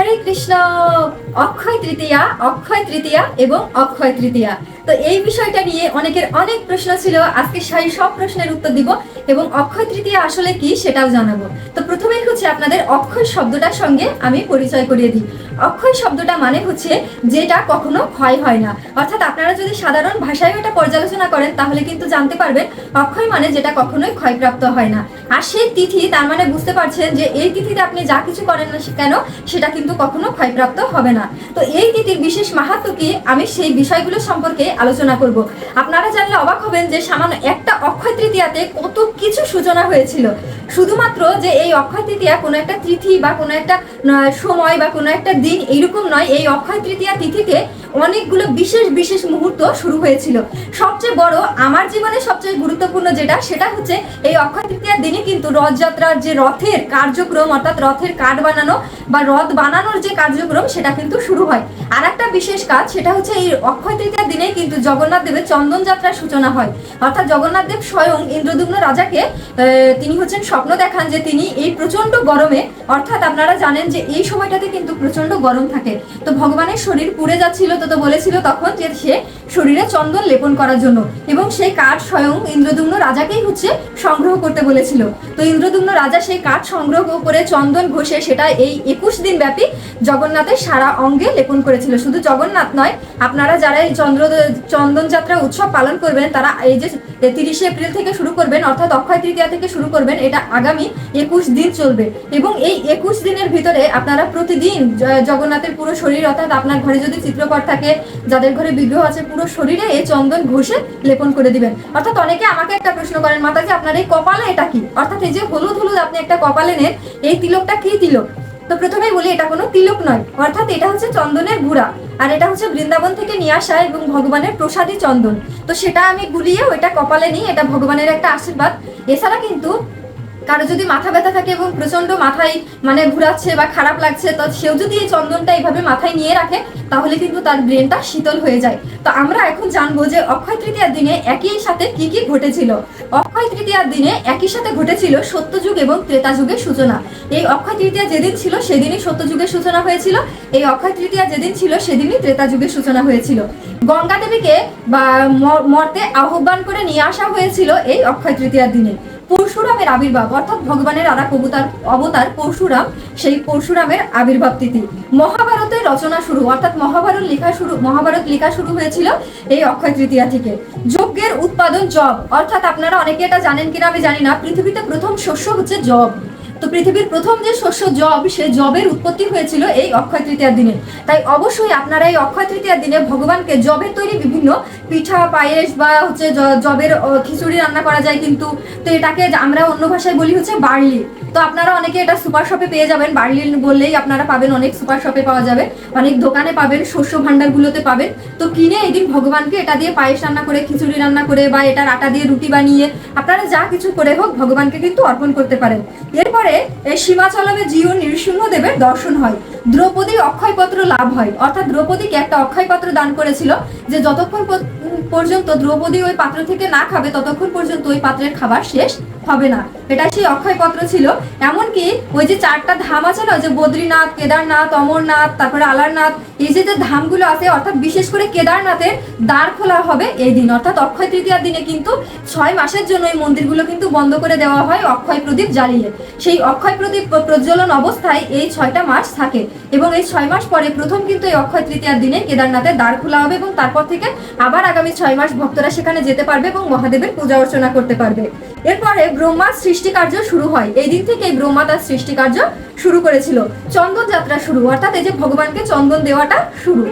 হরে কৃষ্ণ। অক্ষয় তৃতীয়া অক্ষয় তৃতীয়া এবং অক্ষয় তৃতীয়া। তো এই বিষয়টা নিয়ে অনেকের অনেক প্রশ্ন ছিল। আজকে সেই সব প্রশ্নের উত্তর দিব এবং অক্ষয় তৃতীয়া আসলে কি সেটাও জানাব। তো প্রথমেই হচ্ছে আপনাদের অক্ষয় শব্দটার সঙ্গে আমি পরিচয় করিয়ে দিই। অক্ষয় শব্দটা মানে হচ্ছে যেটা কখনো ক্ষয় হয় না। অর্থাৎ আপনারা যদি সাধারণ ভাষায় এটা পর্যালোচনা করেন, তাহলে কিন্তু জানতে পারবেন অক্ষয় মানে যেটা কখনোই ক্ষয়প্রাপ্ত হয় না। আর সেই তিথি, তার মানে বুঝতে পারছেন যে এই তিথিতে আপনি যা কিছু করেন না কেন, সেটা কিন্তু কখনো ক্ষয়প্রাপ্ত হবে না। তো এই তিথির বিশেষ মাহাত্ম কি? আমি সেই বিষয়গুলো সম্পর্কে আলোচনা করব। আপনারা জানলে অবাক হবেন যে সামান্য একটা অক্ষয় তৃতীয়াতে কত কিছু সূচনা হয়েছিল। শুধুমাত্র যে এই অক্ষয় তৃতীয়া কোনো একটা তিথি বা কোনো একটা সময় বা কোনো একটা দিন এইরকম নয়। এই অক্ষয় তৃতীয়া তিথিতে অনেকগুলো বিশেষ বিশেষ মুহূর্ত শুরু হয়েছিল। সবচেয়ে বড়, আমার জীবনে সবচেয়ে গুরুত্বপূর্ণ যেটা, সেটা হচ্ছে এই অক্ষয় তৃতীয়ার দিনে কিন্তু রথযাত্রার যে রথের কার্যক্রম, অর্থাৎ রথের কাঠ বানানো বা রথ বানানোর যে কার্যক্রম, সেটা কিন্তু শুরু হয়। আর একটা বিশেষ কাজ, সেটা হচ্ছে এই অক্ষয় তৃতীয়ার দিনে কিন্তু জগন্নাথ দেবের চন্দন যাত্রার সূচনা হয়। অর্থাৎ জগন্নাথ দেব স্বয়ং ইন্দ্রদুগ্ন রাজাকে তিনি হচ্ছেন স্বপ্ন দেখান যে তিনি এই প্রচণ্ড গরমে, অর্থাৎ আপনারা জানেন যে এই সময়টাতে কিন্তু প্রচণ্ড গরম থাকে। তো ভগবানের শরীর পুড়ে যাচ্ছিল তো তো বলেছিল তখন যে সে শরীরে চন্দন লেপন করার জন্য এবং সেই কাঠ স্বয়ং ইন্দ্রদুম্ন রাজাকেই হচ্ছে সংগ্রহ করতে বলেছিল। তো ইন্দ্রদুম্ন রাজা সেই কাঠ সংগ্রহ করে চন্দন ঘষে সেটা এই একুশ দিন ব্যাপী জগন্নাথের সারা অঙ্গে লেপন করেছিল। শুধু জগন্নাথ নয়, আপনারা যারা এই চন্দ্র, চন্দন যাত্রা উৎসব পালন করবেন, তারা এই যে তিরিশে এপ্রিল থেকে শুরু করবেন, অর্থাৎ অক্ষয় তৃতীয়া থেকে শুরু করবেন, এটা আগামী একুশ দিন চলবে। এবং এই একুশ দিনের ভিতরে আপনারা প্রতিদিন জগন্নাথের পুরো শরীর অর্থাৎ আপনার ঘরে যদি চিত্রপট থাকে, যাদের ঘরে বিগ্রহ আছে, পুরো শরীরে এই চন্দন ঘষে লেপন করে দিবেন। অর্থাৎ অনেকে আমাকে একটা প্রশ্ন করেন, মাতাজি, আপনার এই কপালে এটা কি? অর্থাৎ এই যে হলুদ হলুদ আপনি একটা কপালে নেন, এই তিলকটা কি তিলক? তো প্রথমেই বলি, এটা কোনো তিলক নয়। অর্থাৎ এটা হচ্ছে চন্দনের গুড়া, আর এটা হচ্ছে বৃন্দাবন থেকে নিয়ে আসা এবং ভগবানের প্রসাদী চন্দন। তো সেটা আমি গুলিয়ে ওইটা কপালে নিই এটা ভগবানের একটা আশীর্বাদ। এছাড়া কিন্তু কারও যদি মাথা ব্যথা থাকে এবং প্রচণ্ড মাথায় মানে ঘুরাচ্ছে বা খারাপ লাগছে, তো সেও যদি এই চন্দনটা এইভাবে মাথায় নিয়ে রাখে, তাহলে কিন্তু তার ব্রেনটা শীতল হয়ে যায়। তো আমরা এখন জানব যে অক্ষয় তৃতীয়ার দিনে একই সাথে কি কি ঘটেছিল। অক্ষয় তৃতীয়ার দিনে একই সাথে ঘটেছিল সত্যযুগ এবং ত্রেতা যুগের সূচনা। এই অক্ষয় তৃতীয়া যেদিন ছিল, সেদিনই সত্যযুগের সূচনা হয়েছিল। এই অক্ষয় তৃতীয়া যেদিন ছিল, সেদিনই ত্রেতা যুগের সূচনা হয়েছিল। গঙ্গা দেবীকে বা মর্তে আহ্বান করে নিয়ে আসা হয়েছিল এই অক্ষয় তৃতীয়ার দিনে। পরশুরামের আবির্ভাব, অর্থাৎ ভগবানের আর এক অবতার অবতার পরশুরাম, সেই পরশুরামের আবির্ভাব তিথি। মহাভারতের রচনা শুরু, অর্থাৎ মহাভারত লেখা শুরু, মহাভারত লেখা শুরু হয়েছিল এই অক্ষয় তৃতীয়া থেকে। যজ্ঞের উৎপাদন জব, অর্থাৎ আপনারা অনেকে এটা জানেন কিনা আমি জানি না, পৃথিবীতে প্রথম শস্য হচ্ছে জব। তো পৃথিবীর প্রথম যে শস্য জব, সে জবের উৎপত্তি হয়েছিল এই অক্ষয় তৃতীয়ার দিনে। তাই অবশ্যই আপনারা এই অক্ষয় তৃতীয়ার দিনে ভগবানকে জবের তৈরি বিভিন্ন পিঠা, পায়েস বা হচ্ছে জবের খিচুড়ি রান্না করা যায় কিন্তু তো এটাকে আমরা অন্য ভাষায় বলি হচ্ছে বার্লি। তো আপনারা অনেকে এটা সুপার শপে পেয়ে যাবেন। বার্লি বললেই আপনারা পাবেন অনেক সুপার শপে পাওয়া যাবে। অনেক দোকানে পাবেন, শস্য ভান্ডারগুলোতে পাবেন। তো কিনে এই দিন ভগবানকে এটা দিয়ে পায়েস রান্না করে, খিচুড়ি রান্না করে বা এটার আটা দিয়ে রুটি বানিয়ে আপনারা যা কিছু করে হোক ভগবানকে কিন্তু অর্পণ করতে পারেন। এরপরে সীমাচলমে জিও নৃসিংহদেবের দর্শন হয়। দ্রৌপদী অক্ষয়পত্র লাভ হয়। অর্থাৎ দ্রৌপদীকে একটা অক্ষয়পত্র দান করেছিল যে যতক্ষণ পর্যন্ত দ্রৌপদী ওই পাত্র থেকে না খাবে, ততক্ষণ পর্যন্ত ওই পাত্রের খাবার শেষ হবে না। এটা সেই অক্ষয়পত্র ছিল। এমনকি ওই যে চারটা ধাম আছে না যে বদ্রীনাথ, কেদারনাথ, অমরনাথ, তারপরে আলারনাথ, এই যে যে ধামগুলো আছে, অর্থাৎ বিশেষ করে কেদারনাথের দ্বার খোলা হবে এই দিন। অর্থাৎ অক্ষয় তৃতীয়ার দিনে কিন্তু ছয় মাসের জন্য এই মন্দিরগুলো কিন্তু বন্ধ করে দেওয়া হয় অক্ষয় প্রদীপ জ্বালিয়ে। সেই অক্ষয় প্রদীপ প্রজ্বলন অবস্থায় এই ছয়টা মাস থাকে এবং এই ছয় মাস পরে প্রথম কিন্তু এই অক্ষয় তৃতীয়ার দিনে কেদারনাথের দ্বার খোলা হবে এবং তারপর থেকে আবার আগামী ছয় মাস ভক্তরা সেখানে যেতে পারবে এবং মহাদেবের পূজা অর্চনা করতে পারবে। এরপরে ব্রহ্মার সৃষ্টিকার্য শুরু হয়। এই দিন থেকে ব্রহ্মা তার সৃষ্টি কার্য শুরু করেছিল। চন্দন যাত্রা শুরু, অর্থাৎ এই যে ভগবানকে চন্দন দেওয়াটা শুরু।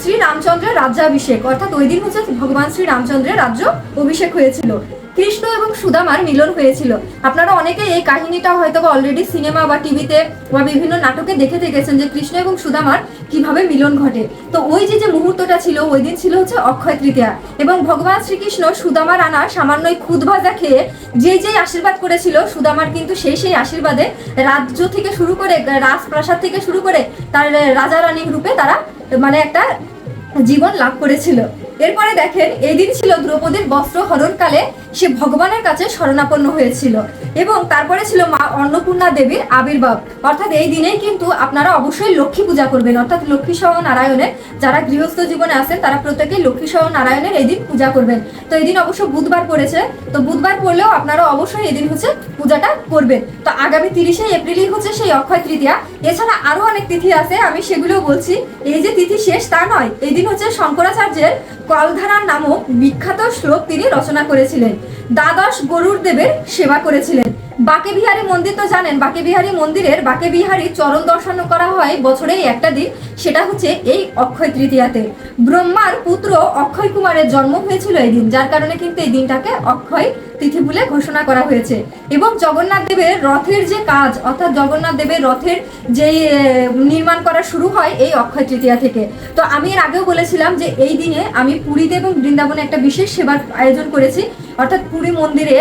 শ্রী রামচন্দ্রের রাজ্যাভিষেক, অর্থাৎ ওই দিন হচ্ছে ভগবান শ্রী রামচন্দ্রের রাজ্য অভিষেক হয়েছিল। কৃষ্ণ এবং সুদামার মিলন হয়েছিল। আপনারা অনেকে এই কাহিনীটা হয়তো বা অলরেডি সিনেমা বা টিভিতে বা বিভিন্ন নাটকে দেখে থেকেছেন যে কৃষ্ণ এবং সুদামার কীভাবে মিলন ঘটে। তো ওই যে যে মুহূর্তটা ছিল, ওই দিন ছিল হচ্ছে অক্ষয় তৃতীয়া। এবং ভগবান শ্রীকৃষ্ণ সুদামার আনা সামান্য খুদ ভাজা খেয়ে যে যে আশীর্বাদ করেছিল, সুদামার কিন্তু সেই সেই আশীর্বাদে রাজ্য থেকে শুরু করে, রাজপ্রাসাদ থেকে শুরু করে তার রাজা রানী রূপে তারা মানে একটা জীবন লাভ করেছিল। এরপরে দেখেন এই দিন ছিল দ্রৌপদীর বস্ত্র হরণকালে সে ভগবানের কাছে শরণাপন্ন হয়েছিল এবং তারপরে ছিল মা অন্নপূর্ণা দেবীর আবির্ভাব। অর্থাৎ এই দিনেই কিন্তু আপনারা অবশ্যই লক্ষ্মী পূজা করবেন। অর্থাৎ লক্ষ্মী সহ নারায়ণের যারা গৃহস্থ জীবনে আছেন, তারা প্রত্যেকেই লক্ষ্মী সহ নারায়ণের এই দিন পূজা করবেন। তো এই দিন অবশ্য বুধবার পড়েছে। তো বুধবার পড়লেও আপনারা অবশ্যই এই দিন হচ্ছে পূজাটা করবেন। তো আগামী তিরিশে এপ্রিলই হচ্ছে সেই অক্ষয় তৃতীয়া। এছাড়া আরও অনেক তিথি আছে, আমি সেগুলো বলছি। এই যে তিথি শেষ তা নয়, এই দিন হচ্ছে শঙ্করাচার্যের কলধারা নামক বিখ্যাত শ্লোক তিনি রচনা করেছিলেন। দ্বাদশ গরুর দেবের সেবা করেছিলেন। বাকে বিহারী মন্দির তো জানেন বাকে বিহারী মন্দিরের বাকে বিহারী চরণ দর্শন করা হয় বছরে একটা দিন, সেটা হচ্ছে এই অক্ষয় তৃতীয়াতে। ব্রহ্মার পুত্র অক্ষয় কুমারের জন্ম হয়েছিল এই দিন, যার কারণে কিন্তু এই দিনটাকে অক্ষয় তিথি বলে ঘোষণা করা হয়েছে। এবং জগন্নাথ দেবের রথের যে কাজ, অর্থাৎ জগন্নাথ দেবের রথের যে নির্মাণ করা শুরু হয় এই অক্ষয় তৃতীয়া থেকে। তো আমি এর আগেও বলেছিলাম যে এই দিনে আমি পুরীতে এবং বৃন্দাবনে একটা বিশেষ সেবার আয়োজন করেছি। অর্থাৎ পুরী মন্দিরে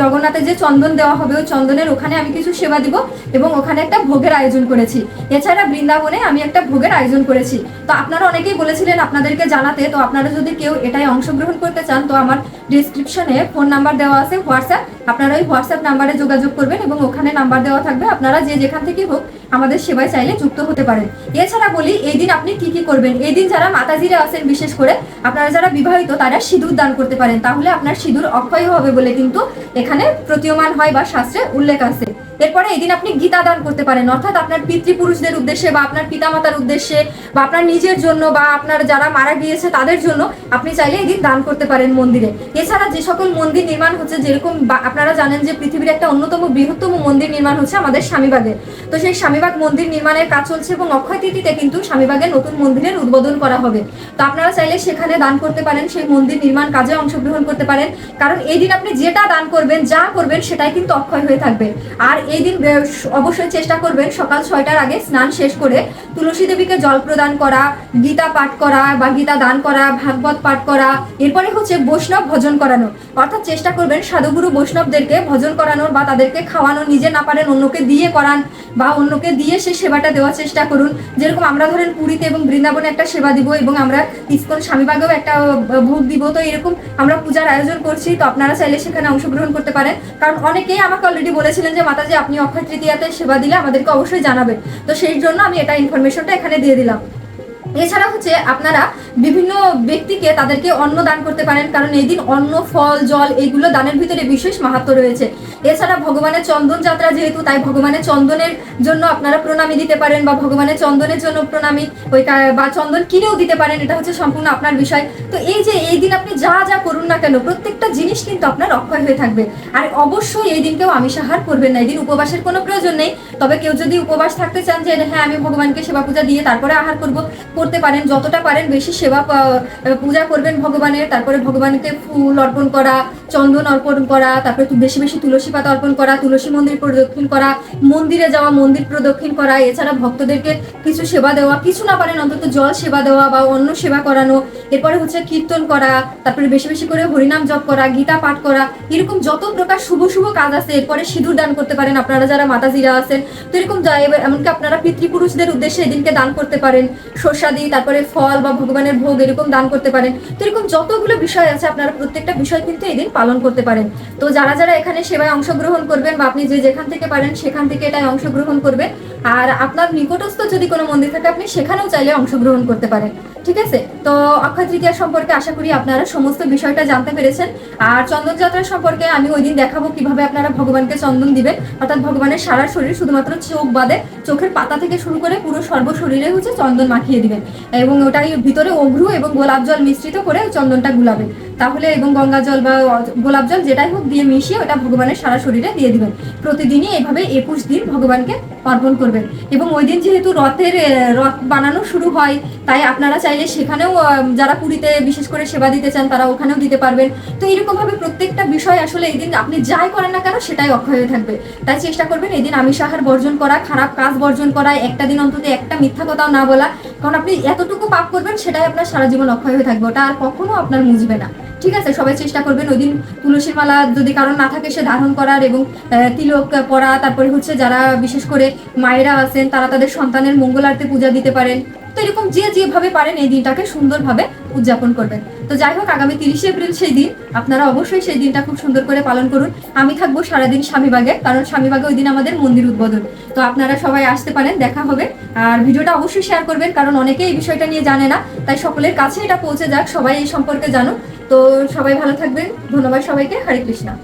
জগন্নাথের যে চন্দন দেওয়া হবে, ওই চন্দনের ওখানে আমি কিছু সেবা দিব এবং ওখানে একটা ভোগের আয়োজন করেছি। এছাড়া বৃন্দাবনে আমি একটা ভোগের আয়োজন করেছি। তো আপনারা অনেকেই বলেছিলেন আপনাদেরকে জানাতে, তো আপনারা যদি কেউ এটাই অংশগ্রহণ করতে চান, তো আমার ডিসক্রিপশনে ফোন নাম্বার দেওয়া আছে হোয়াটসঅ্যাপ আপনারা ওই হোয়াটসঅ্যাপ নাম্বারে যোগাযোগ করবেন এবং ওখানে নাম্বার দেওয়া থাকবে। আপনারা যে যেখান থেকে হোক আমাদের সেবায় চাইলে যুক্ত হতে পারেন। এছাড়া বলি, এই দিন আপনি কি কি করবেন? এই দিন যারা মাতাজিরা আছেন বিশেষ করে, আপনারা যারা বিবাহিত, তারা সিঁদুর দান করতে পারেন। তাহলে আপনার সিঁদুর অক্ষয় হবে বলে কিন্তু এখানে প্রতীয়মান হয় বা শাস্ত্রে উল্লেখ আছে। এরপরে এই দিন আপনি গীতা দান করতে পারেন। অর্থাৎ আপনার পিতৃপুরুষদের উদ্দেশ্যে বা আপনার পিতামাতার উদ্দেশ্যে বা আপনার নিজের জন্য বা আপনার যারা মারা গিয়েছে তাদের জন্য আপনি চাইলে এই দিন দান করতে পারেন মন্দিরে। এছাড়া যে সকল মন্দির নির্মাণ হচ্ছে, যেরকম আপনারা জানেন যে পৃথিবীর একটা অন্যতম বৃহত্তম মন্দির নির্মাণ হচ্ছে আমাদের স্বামীবাগে। তো সেই স্বামীবাগ মন্দির নির্মাণের কাজ চলছে এবং অক্ষয় তিথিতে কিন্তু স্বামীবাগের নতুন মন্দিরের উদ্বোধন করা হবে। তো আপনারা চাইলে সেখানে দান করতে পারেন, সেই মন্দির নির্মাণ কাজে অংশগ্রহণ করতে পারেন। কারণ এই দিন আপনি যেটা দান করবেন, যা করবেন সেটাই কিন্তু অক্ষয় হয়ে থাকবে। আর এই দিন অবশ্যই চেষ্টা করবেন সকাল ছয়টার আগে স্নান শেষ করে তুলসী দেবীকে জল প্রদান করা, গীতা পাঠ করা বা গীতা দান করা, ভাগবত পাঠ করা, এরপরে হচ্ছে বৈষ্ণব ভজন করানো। অর্থাৎ চেষ্টা করবেন সাধুগুরু বৈষ্ণবদেরকে ভজন করানোর বা তাদেরকে খাওয়ানো, নিজে না পারেন অন্যকে দিয়ে করান বা অন্যকে দিয়ে সে সেবাটা দেওয়ার চেষ্টা করুন। যেরকম আমরা ধরেন পুরীতে এবং বৃন্দাবনে একটা সেবা দিব এবং আমরা ইস্কন স্বামীবাগেও একটা ভোগ দিব, তো এরকম আমরা পূজার আয়োজন করছি। তো আপনারা চাইলে সেখানে অংশগ্রহণ করতে পারেন। কারণ অনেকেই আমাকে অলরেডি বলেছিলেন যে, মাতাজি আপনি অক্ষয় তৃতীয়াতে সেবা দিলে আমাদেরকে অবশ্যই জানাবেন। তো সেই জন্য আমি এটা ইনফরমেশনটা এখানে দিয়ে দিলাম। এছাড়া হচ্ছে আপনারা বিভিন্ন ব্যক্তিকে তাদেরকে অন্ন দান করতে পারেন, কারণ এই দিন অন্ন, ফল, জল এইগুলো দানের ভিতরে বিশেষ মাহাত্ম রয়েছে। এছাড়া ভগবানের চন্দন যাত্রা যেহেতু, তাই ভগবানের চন্দনের জন্য আপনারা প্রণামী দিতে পারেন বা ভগবানের চন্দনের জন্য প্রণামী ওই বা চন্দন কিনেও দিতে পারেন, এটা হচ্ছে সম্পূর্ণ আপনার বিষয়। তো এই যে এই দিন আপনি যা যা করুন না কেন, প্রত্যেকটা জিনিস কিন্তু আপনার অক্ষয় হয়ে থাকবে। আর অবশ্যই এই দিনকেও আমিষাহার করবেন না, এই দিন উপবাসের কোনো প্রয়োজন নেই। তবে কেউ যদি উপবাস থাকতে চান যে হ্যাঁ আমি ভগবানকে সেবা পূজা দিয়ে তারপরে আহার করব করতে পারেন, যতটা পারেন বেশি সেবা পূজা করবেন ভগবানের, তারপরে ভগবানকে ফুল অর্পণ করা, চন্দন অর্পণ করা, তারপরে বেশি বেশি তুলসী পাতা অর্পণ করা, তুলসী মন্দির প্রদক্ষিণ করা, মন্দিরে যাওয়া, মন্দির প্রদক্ষিণ করা, এছাড়া ভক্তদেরকে কিছু সেবা দেওয়া, কিছু না পারেন অন্তত জল সেবা দেওয়া বা অন্য সেবা করানো, এরপরে হচ্ছে কীর্তন করা, তারপরে বেশি বেশি করে হরিনাম জপ করা, গীতা পাঠ করা, এরকম যত প্রকার শুভ শুভ কাজ আছে, এরপরে সিঁদুর দান করতে পারেন, আপনারা যারা মাতাজিরা আছেন, তো এরকম এমনকি আপনারা পিতৃপুরুষদের উদ্দেশ্যে এদিনকে দান করতে পারেন শস্যাদি তারপরে ফল বা ভগবানের ভোগ এরকম দান করতে পারেন। তো এরকম যতগুলো বিষয় আছে, আপনারা প্রত্যেকটা বিষয় কিন্তু এই দিন পালন করতে পারেন। তো যারা যারা এখানে সেবায় অংশগ্রহণ করবেন বা আপনি যে যেখান থেকে পারেন, সেখান থেকে এটাই অংশগ্রহণ করবেন। আর আপনার নিকটস্থ যদি কোনো মন্দির থাকে, আপনি সেখানেও চাইলে অংশগ্রহণ করতে পারেন। ঠিক আছে? তো অক্ষয় তৃতীয়া সম্পর্কে আশা করি আপনারা সমস্ত বিষয়টা জানতে পেরেছেন। আর চন্দন যাত্রা সম্পর্কে আমি ওই দিন দেখাবো কীভাবে আপনারা ভগবানকে চন্দন দিবেন। অর্থাৎ ভগবানের সারা শরীর শুধুমাত্র চোখ বাদে চোখের পাতা থেকে শুরু করে পুরো সর্বশরীরে হচ্ছে চন্দন মাখিয়ে দিবেন। এবং ওটাই ভিতরে অঘ্রু এবং গোলাপ জল মিশ্রিত করে চন্দনটা গুলাবেন। তাহলে এবং গঙ্গা জল বা গোলাপ জল যেটাই হোক দিয়ে মিশিয়ে ওটা ভগবানের সারা শরীরে দিয়ে দিবেন। প্রতিদিনই এভাবে একুশ দিন ভগবানকে অর্পণ করবেন। এবং ওই দিন যেহেতু রথের, রথ বানানো শুরু হয়, তাই আপনারা চাইলে সেখানেও যারা পুরীতে বিশেষ করে সেবা দিতে চান, তারা ওখানেও দিতে পারবেন। তো এরকম ভাবে প্রত্যেকটা বিষয় আসলে এই দিন আপনি যাই করেন না কেন, সেটাই অক্ষয় হয়ে থাকবে। তাই চেষ্টা করবেন এই দিন আমিষ বর্জন করা, খারাপ কাজ বর্জন করা, একটা দিন অন্তত একটা মিথ্যা কথাও না বলা। কারণ আপনি এতটুকু পাপ করবেন, সেটাই আপনার সারা জীবন অক্ষয় হয়ে থাকবে। ওটা আর কখনো আপনার মুজবে না। ঠিক আছে, সবাই চেষ্টা করবেন ওই দিন তুলসীর মালা যদি কারণ না থাকে সে ধারণ করার এবং তিলক পরা, তারপরে হচ্ছে যারা বিশেষ করে মায়েরা আছেন, তারা তাদের সন্তানের মঙ্গলার্থে পূজা দিতে পারেন। তো এরকম যে যেভাবে পারেন এই দিনটাকে সুন্দরভাবে উদযাপন করবেন। তো যাই হোক, আগামী তিরিশে এপ্রিল সেই দিন, আপনারা অবশ্যই সেই দিনটা খুব সুন্দর করে পালন করুন। আমি থাকব সারাদিন স্বামীবাগে, কারণ স্বামীবাগে ওই দিন আমাদের মন্দির উদ্বোধন। তো আপনারা সবাই আসতে পারেন, দেখা হবে। আর ভিডিওটা অবশ্যই শেয়ার করবেন, কারণ অনেকে এই বিষয়টা নিয়ে জানে না। তাই সকলের কাছে এটা পৌঁছে যাক, সবাই এই সম্পর্কে জানুক। তো সবাই ভালো থাকবেন। ধন্যবাদ সবাইকে। হরে কৃষ্ণা।